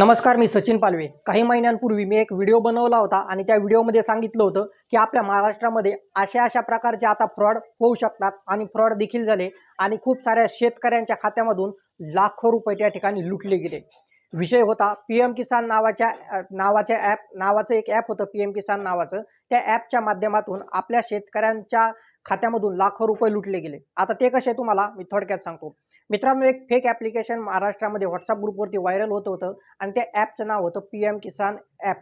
नमस्कार मी सचिन पालवे. काही महिन्यांपूर्वी मी एक व्हिडिओ बनवला होता आणि त्या व्हिडिओमध्ये सांगितलं होतं की आपल्या महाराष्ट्रामध्ये अशा अशा प्रकारचे आता फ्रॉड होऊ शकतात आणि फ्रॉड देखील झाले आणि खूप साऱ्या शेतकऱ्यांच्या खात्यामधून लाखो रुपये त्या ठिकाणी लुटले गेले. विषय होता पी एम किसान नावाच्या नावाच्या ॲप नावाचं एक ॲप होतं पी एम किसान नावाचं. त्या ॲपच्या माध्यमातून आपल्या शेतकऱ्यांच्या खात्यामधून लाखो रुपये लुटले गेले. आता ते कसे तुम्हाला? मी थोडक्यात सांगतो. मित्रांनो एक फेक ॲप्लिकेशन महाराष्ट्रामध्ये व्हॉट्सअप ग्रुपवरती व्हायरल होत होतं आणि त्या ॲपचं नाव होतं पी एम किसान ॲप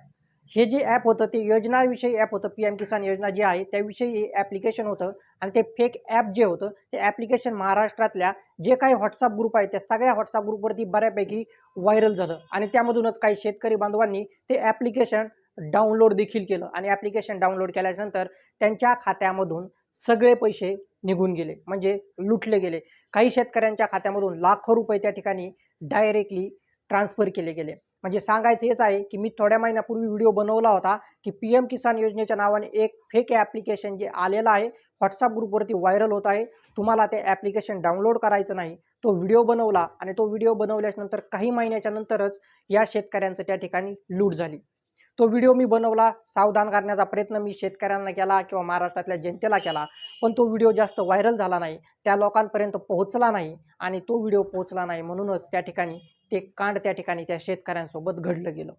हे जे ॲप होतं ते योजनाविषयी ॲप होतं पी एम किसान योजना जी आहे त्याविषयी ॲप्लिकेशन होतं आणि ते फेक ॲप जे होतं ते ॲप्लिकेशन महाराष्ट्रातल्या जे काही व्हॉट्सअप ग्रुप आहेत त्या सगळ्या व्हॉट्सअप ग्रुपवरती बऱ्यापैकी व्हायरल झालं आणि त्यामधूनच काही शेतकरी बांधवांनी ते ॲप्लिकेशन डाउनलोड देखील केलं आणि ॲप्लिकेशन डाउनलोड केल्यानंतर त्यांच्या खात्यामधून सगळे पैसे निघून गेले म्हणजे लुटले गेले. काही शेतकऱ्यांच्या खात्यामधून लाखो रुपये त्या ठिकाणी डायरेक्टली ट्रान्सफर केले गेले. म्हणजे सांगायचं हेच आहे की मी थोड्या महिन्यापूर्वी व्हिडिओ बनवला होता की पी एम किसान योजनेच्या नावाने एक फेक ॲप्लिकेशन जे आलेलं आहे व्हॉट्सअप ग्रुपवरती व्हायरल होत आहे. तुम्हाला ते ॲप्लिकेशन डाउनलोड करायचं नाही. तो व्हिडिओ बनवला आणि तो व्हिडिओ बनवल्यानंतर काही महिन्याच्या नंतरच या शेतकऱ्यांचं त्या ठिकाणी लूट झाली. तो व्हिडिओ मी बनवला सावधान करण्याचा प्रयत्न मी शेतकऱ्यांना केला किंवा महाराष्ट्रातल्या जनतेला केला. पण तो व्हिडिओ जास्त व्हायरल झाला नाही त्या लोकांपर्यंत पोहोचला नाही आणि तो व्हिडिओ पोहोचला नाही म्हणूनच त्या ठिकाणी ते कांड त्या ठिकाणी त्या शेतकऱ्यांसोबत घडलं गेलं.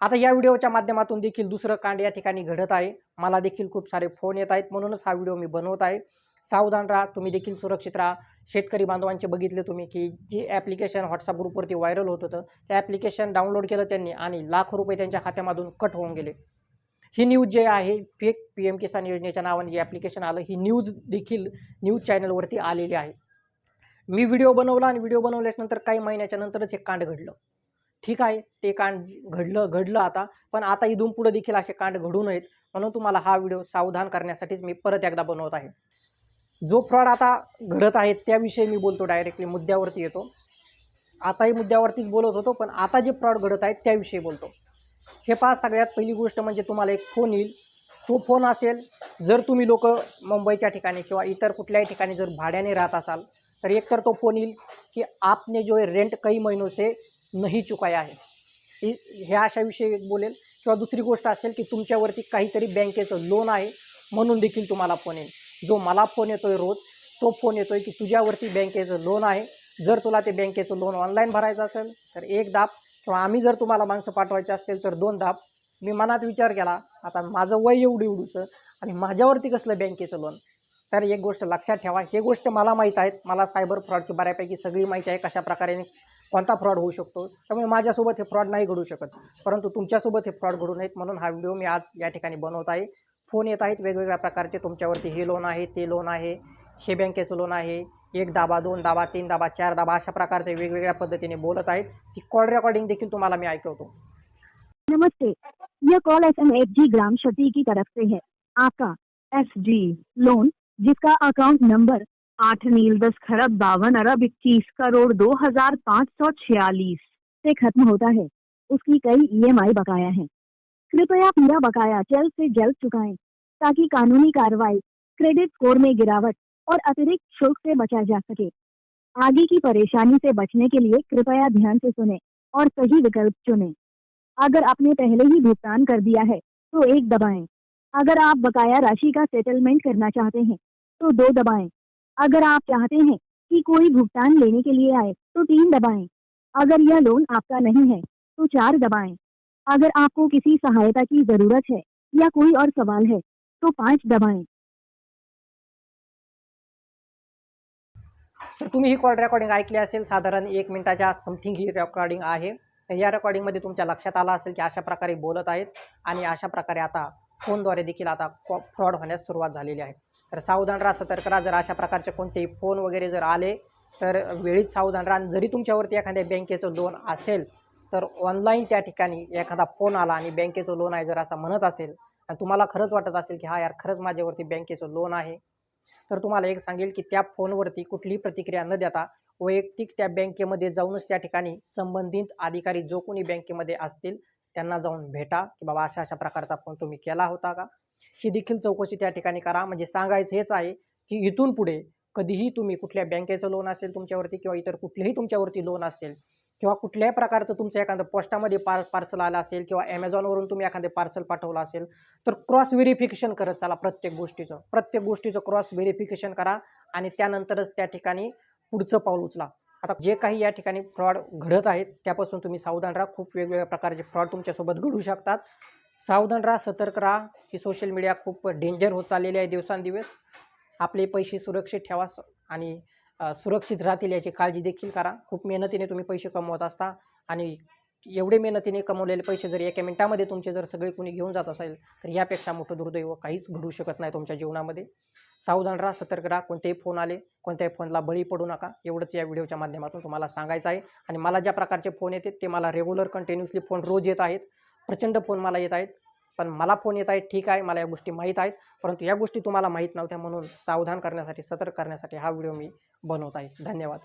आता या व्हिडिओच्या माध्यमातून देखील दुसरं कांड या ठिकाणी घडत आहे. मला देखील खूप सारे फोन येत आहेत म्हणूनच हा व्हिडिओ मी बनवत आहे. सावधान राहा तुम्ही देखील सुरक्षित राहा. शेतकरी बांधवांचे बघितले तुम्ही की जे ॲप्लिकेशन व्हॉट्सअप ग्रुपवरती व्हायरल होत होतं ते ॲप्लिकेशन डाउनलोड केलं त्यांनी आणि लाखो रुपये त्यांच्या खात्यामधून कट होऊन गेले. ही न्यूज जे आहे फेक पी एम किसान योजनेच्या नावाने जे ॲप्लिकेशन आलं ही न्यूज देखील न्यूज चॅनलवरती आलेली आहे. मी व्हिडिओ बनवला आणि व्हिडिओ बनवल्यानंतर काही महिन्याच्या नंतरच हे कांड घडलं. ठीक आहे ते कांड घडलं घडलं आता पण आता इथून पुढे देखील असे कांड घडू नयेत म्हणून तुम्हाला हा व्हिडिओ सावधान करण्यासाठीच मी परत एकदा बनवत आहे. जो फ्रॉड आता घडत आहे त्याविषयी मी बोलतो डायरेक्टली मुद्द्यावरती येतो. आताही मुद्द्यावरतीच बोलत होतो पण आता जे फ्रॉड घडत आहेत त्याविषयी बोलतो. हे पहा सगळ्यात पहिली गोष्ट म्हणजे तुम्हाला एक फोन येईल. तो फोन असेल जर तुम्ही लोक मुंबईच्या ठिकाणी किंवा इतर कुठल्याही ठिकाणी जर भाड्याने राहत असाल तर एक तर तो फोन येईल की आपने जो है रेंट कई महिनों से नहीं चुकाया आहे. हे ह्या अशाविषयी बोलेल. किंवा दुसरी गोष्ट असेल की तुमच्यावरती काहीतरी बँकेचं लोन आहे म्हणून देखील तुम्हाला फोन येईल. जो मला फोन येतोय रोज तो फोन येतोय की तुझ्यावरती बँकेचं लोन आहे. जर तुला ते बँकेचं लोन ऑनलाईन भरायचं असेल तर एक दाब. किंवा आम्ही जर तुम्हाला माणसं पाठवायचे असतील तर दोन दाब. मी मनात विचार केला आता माझं वय एवढी एवढूचं आणि माझ्यावरती कसलं बँकेचं लोन तर एक गोष्ट लक्षात ठेवा हे गोष्ट मला माहीत आहेत. मला सायबर फ्रॉडची बऱ्यापैकी सगळी माहिती आहे कशा प्रकारे कोणता फ्रॉड होऊ शकतो. त्यामुळे माझ्यासोबत हे फ्रॉड नाही घडू शकत. परंतु तुमच्यासोबत हे फ्रॉड घडू नयेत म्हणून हा व्हिडिओ मी आज या ठिकाणी बनवत आहे. फोन येत आहेत वेगवेगळ्या प्रकारचे. तुमच्यावरती हे लोन आहे ते लोन आहे हे बँकेचं लोन आहे. एक दाबा दोन दाबा तीन दाबा चार दाबा अशा प्रकारचे वेगवेगळ्या पद्धतीने बोलत आहेत. ती कॉल रेकॉर्डिंग देखील तुम्हाला मी ऐकवतो. नमस्ते. यह call S M F G ग्राम क्षति की तरफ से है. आपका एस जी लोन जिसका अकाउंट नंबर आठ नील दस खरब बावन अरब इक्कीस करोड़ दो हजार पाँच सौ छियालीस से खत्म होता है उसकी कई ईएमआई बकाया है। कृपया पूरा बकाया, जल्द से जल्द चुकाएँ, ताकि कानूनी कार्रवाई, क्रेडिट स्कोर में गिरावट और अतिरिक्त शुल्क से बचा जा सके। आगे की परेशानी से बचने के लिए कृपया ध्यान से सुने और सही विकल्प चुने। अगर आपने पहले ही भुगतान कर दिया है तो एक दबाएँ। अगर आप बकाया राशि का सेटलमेंट करना चाहते हैं तो दो दबाएँ। अगर आप चाहते हैं कि कोई भुगतान लेने के लिए आए तो तीन दबाएँ। अगर यह लोन आपका नहीं है तो चार दबाएँ। अगर आपको किसी सहायता की जरूरत है या कोई और सवाल है तो पाँच दबाएं। तर तुम्ही ही कॉल रेकॉर्डिंग ऐकली असेल साधारण एक मिनिटाच्या समथिंग ही रेकॉर्डिंग आहे. या रेकॉर्डिंगमध्ये तुमच्या लक्षात आलं असेल की अशा प्रकारे बोलत आहेत आणि अशा प्रकारे आता फोनद्वारे देखील आता फ्रॉड होण्यास सुरुवात झालेली आहे. तर सावधान राहा सतर्क राहा. जर अशा प्रकारचे कोणतेही फोन वगैरे जर आले तर वेळीच सावधान राहा. जरी तुमच्यावरती एखाद्या बँकेचं लोन असेल तर ऑनलाईन त्या ठिकाणी एखादा फोन आला आणि बँकेचं लोन आहे जर असं म्हणत असेल आणि तुम्हाला खरंच वाटत असेल की हा यार खरंच माझ्यावरती बँकेचं लोन आहे तर तुम्हाला एक सांगेल की त्या फोनवरती कुठलीही प्रतिक्रिया न देता वैयक्तिक त्या बँकेमध्ये जाऊनच त्या ठिकाणी संबंधित अधिकारी जो कोणी बँकेमध्ये असतील त्यांना जाऊन भेटा की बाबा अशा अशा प्रकारचा फोन तुम्ही केला होता का? ही देखील चौकशी त्या ठिकाणी करा. म्हणजे सांगायचं हेच आहे की इथून पुढे कधीही तुम्ही कुठल्या बँकेचं लोन असेल तुमच्यावरती किंवा इतर कुठलेही तुमच्यावरती लोन असेल किंवा कुठल्याही प्रकारचं तुमचं एखादं पोस्टामध्ये पार पार्सल आलं असेल किंवा ॲमेझॉनवरून तुम्ही एखादं पार्सल पाठवलं असेल तर क्रॉस व्हेरिफिकेशन करत चला प्रत्येक गोष्टीचं. प्रत्येक गोष्टीचं क्रॉस व्हेरिफिकेशन करा आणि त्यानंतरच त्या ठिकाणी पुढचं पाऊल उचला. आता जे काही या ठिकाणी फ्रॉड घडत आहेत त्यापासून तुम्ही सावधान राहा. खूप वेगवेगळ्या प्रकारचे फ्रॉड तुमच्यासोबत घडू शकतात. सावधान राहा सतर्क राहा. ही सोशल मीडिया खूप डेंजर होत चाललेली आहे दिवसांदिवस. आपले पैसे सुरक्षित ठेवा स- आणि सुरक्षित राहतील याची काळजी देखील करा. खूप मेहनतीने तुम्ही पैसे कमवत असता आणि एवढे मेहनतीने कमवलेले पैसे जर एका मिनिटामध्ये तुमचे जर सगळे कोणी घेऊन जात असेल तर यापेक्षा मोठं दुर्दैव काहीच घडू शकत नाही तुमच्या जीवनामध्ये. सावधान राहा सतर्क राहा. कोणतेही फोन आले कोणत्याही फोनला बळी पडू नका. एवढंच या व्हिडिओच्या माध्यमातून तुम्हाला सांगायचं आहे. आणि मला ज्या प्रकारचे फोन येतात ते मला रेग्युलर कंटिन्युअसली फोन रोज येत आहेत. प्रचंड फोन मला येत आहेत. पण मला फोन येत आहेत ठीक आहे मला या गोष्टी माहीत आहेत परंतु या गोष्टी तुम्हाला माहीत नव्हत्या म्हणून सावधान करण्यासाठी सतर्क करण्यासाठी हा व्हिडिओ मी बनवत आहे. धन्यवाद.